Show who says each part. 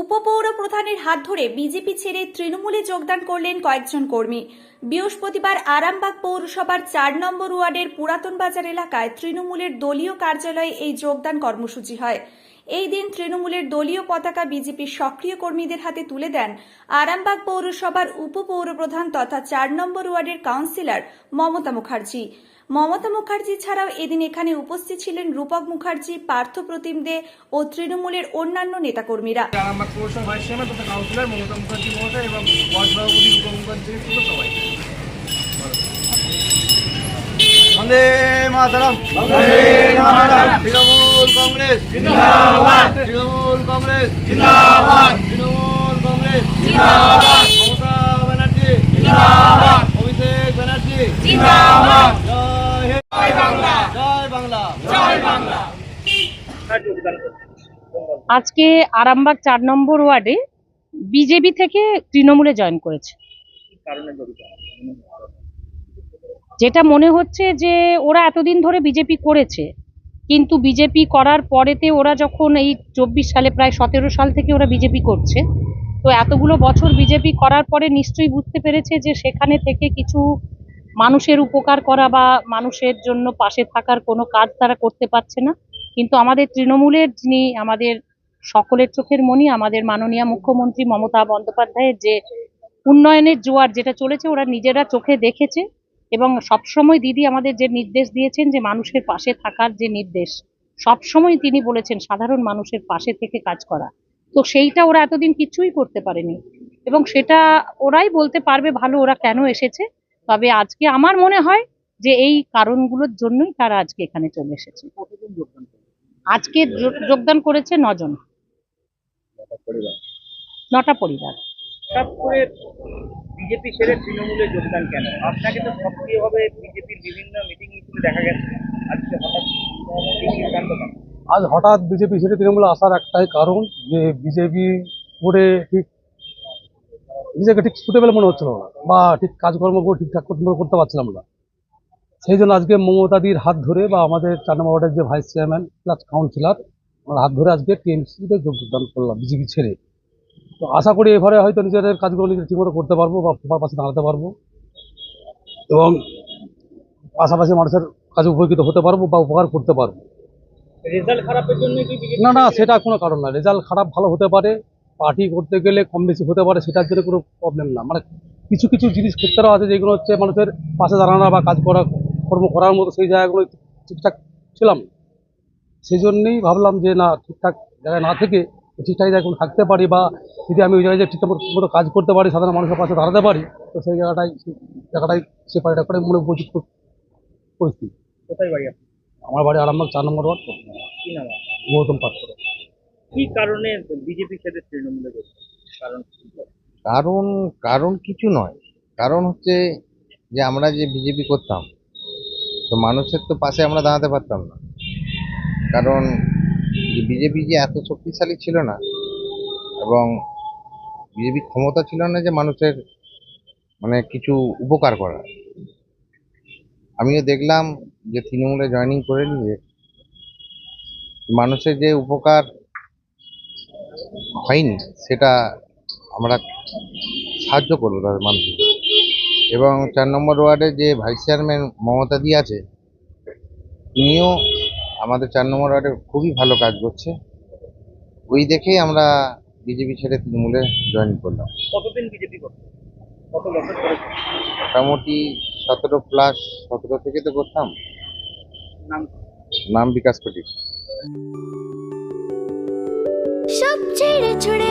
Speaker 1: উপপৌর প্রধানের হাত ধরে বিজেপি ছেড়ে তৃণমূলে যোগদান করলেন কয়েকজন কর্মী। বৃহস্পতিবার আরামবাগ পৌরসভার চার নম্বর ওয়ার্ডের পুরাতন বাজার এলাকায় তৃণমূলের দলীয় কার্যালয়ে এই যোগদান কর্মসূচি হয়। এই দিন তৃণমূলের দলীয় পতাকা বিজেপির সক্রিয় কর্মীদের হাতে তুলে দেন আরামবাগ পৌরসভার উপপৌরপ্রধান তথা চার নম্বর ওয়ার্ডের কাউন্সিলর মমতা মুখার্জি। মমতা মুখার্জি ছাড়াও এদিন এখানে উপস্থিত ছিলেন রূপক মুখার্জি পার্থ প্রতিম দে ও তৃণমূলের অন্যান্য নেতাকর্মীরা।
Speaker 2: আরামবাগ পৌরসভা ভাইস চেয়ারম্যান তথা কাউন্সিলর মমতা মুখার্জি মহোদয় এবং ওয়ার্ড সভাপতি রূপ মুখার্জি থেকে শুরু সবাই। বন্দে মাতারাম। তৃণমূল কংগ্রেস। জিন্দাবাদ। তৃণমূল কংগ্রেস। জিন্দাবাদ। তৃণমূল কংগ্রেস। জিন্দাবাদ। মমতা ব্যানার্জি। জিন্দাবাদ। অভিষেক ব্যানার্জি। জিন্দাবাদ। জয় বাংলা। জয় বাংলা। জয় বাংলা।
Speaker 3: আজকে আরামবাগ চার নম্বর ওয়ার্ডে বিজেপি থেকে তৃণমূলে জয়েন করেছে। যেটা মনে হচ্ছে যে ওরা এতদিন ধরে বিজেপি করেছে কিন্তু বিজেপি করার পরেতে ওরা যখন এই চব্বিশ সালে, প্রায় সতেরো সাল থেকে ওরা বিজেপি করছে, তো এতগুলো বছর বিজেপি করার পরে নিশ্চয়ই বুঝতে পেরেছে যে সেখানে থেকে কিছু মানুষের উপকার করা বা মানুষের জন্য পাশে থাকার কোনো কাজ তারা করতে পারছে না। কিন্তু আমাদের তৃণমূলের যিনি আমাদের সকলের চোখের মণি আমাদের মাননীয় মুখ্যমন্ত্রী মমতা বন্দ্যোপাধ্যায়ের যে উন্নয়নের জোয়ার যেটা চলেছে, ওরা নিজেরা চোখে দেখেছে। এবং সবসময় দিদি আমাদের যে নির্দেশ দিয়েছেন যে মানুষের পাশে থাকার যে নির্দেশ সবসময় তিনি বলেছেন সাধারণ মানুষের পাশে থেকে কাজ করা। তো সেইটা ওরা এতদিন কিছুই করতে পারেনি এবং সেটা ওরাই বলতে পারবে ভালো ওরা কেন এসেছে। তবে আজকে আমার মনে হয় যে এই কারণগুলোর জন্যই তারা আজকে এখানে চলে এসেছে। আজকে যোগদান করেছে নজন।
Speaker 2: পরিবার।
Speaker 3: নটা পরিবার।
Speaker 2: হঠাৎ করে বিজেপি ছেড়ে তৃণমূলে যোগদান কেন? আপনাকে তো সক্রিয়ভাবে বিজেপির বিভিন্ন মিটিং দেখা গেছে। আজকে হঠাৎ
Speaker 4: আজ হঠাৎ বিজেপি ছেড়ে তৃণমূলে আসার একটাই কারণ যে বিজেপি করে ঠিক নিজেকে ঠিক সুটেবল মনে হচ্ছিল না বা ঠিক কাজকর্ম করে ঠিকঠাক করতে পারছিলাম না। সেই জন্য আজকে মমতাদির হাত ধরে বা আমাদের চার নম্বর ওয়ার্ডের যে ভাইস চেয়ারম্যান প্লাস কাউন্সিলর ওনার হাত ধরে আজকে টিএমসিতে যোগদান করলাম বিজেপি ছেড়ে। তো আশা করি এবারে হয়তো নিজেদের কাজগুলো নিজে ঠিকমতো করতে পারব বা সবার পাশে দাঁড়াতে পারব। এবং পাশাপাশি মানুষের কাজে উপকৃত হতে পারব বা উপকার করতে পারব।
Speaker 2: রেজাল্ট খারাপের জন্য
Speaker 4: না না সেটা কোনো কারণ না। রেজাল্ট খারাপ ভালো হতে পারে পার্টি করতে গেলে কম বেশি হতে পারে সেটার জন্য কোনো প্রবলেম না। মানে কিছু কিছু জিনিস ক্ষেত্রেও আছে যেগুলো হচ্ছে মানুষের পাশে দাঁড়ানো বা কাজ করা কর্ম করার মতো সেই জায়গাগুলো ঠিকঠাক ছিলাম সেই জন্যেই ভাবলাম যে না ঠিকঠাক জায়গায় না থেকে ঠিকঠাক জায়গায় থাকতে পারি বা যদি আমি ওই জায়গায় ঠিকঠাক মতো কাজ করতে পারি সাধারণ মানুষের পাশে দাঁড়াতে পারি তো সেই জায়গাটাই সেই জায়গাটাই সে পারিটা করে মনে উপযুক্ত পরিস্থিতি।
Speaker 2: কোথায় বাড়ি?
Speaker 4: আমার বাড়ি আরামবাগ চার নম্বর ওয়ার্ড।
Speaker 2: কি নাম
Speaker 4: গৌতম পাত্র।
Speaker 2: কি কারণে বিজেপি ছেড়ে তৃণমূলে কারণ
Speaker 5: কারণ কারণ কিছু নয়। কারণ হচ্ছে যে আমরা যে বিজেপি করতাম তো মানুষের তো পাশে আমরা দাঁড়াতে পারতাম না। কারণ বিজেপি যে এত শক্তিশালী ছিল না, এবং বিজেপি ক্ষমতা ছিল না যে মানুষের মানে কিছু উপকার করার। আমিও দেখলাম যে তৃণমূলে জয়েনিং করে নিয়ে মানুষের যে উপকার হয়নি, সেটা আমরা সাহায্য করব তাদের মানুষকে এবং চার নম্বর ওয়ার্ডে যে ভাইস চেয়ারম্যান মমতা দি আছে, তিনিও আমাদের চার নম্বর ওয়ার্ডে খুবই ভালো কাজ করছে। ওই দেখেই আমরা বিজেপি ছেড়ে তৃণমূলে জয়েন করলাম।
Speaker 2: কতদিন বিজেপি করছে? কত বছর করেছে
Speaker 5: মোটামুটি সতেরো প্লাস সতেরো থেকে তো করতাম।
Speaker 2: নাম?
Speaker 5: নাম বিকাশ কোটি
Speaker 6: সব ছেড়ে ছুড়ে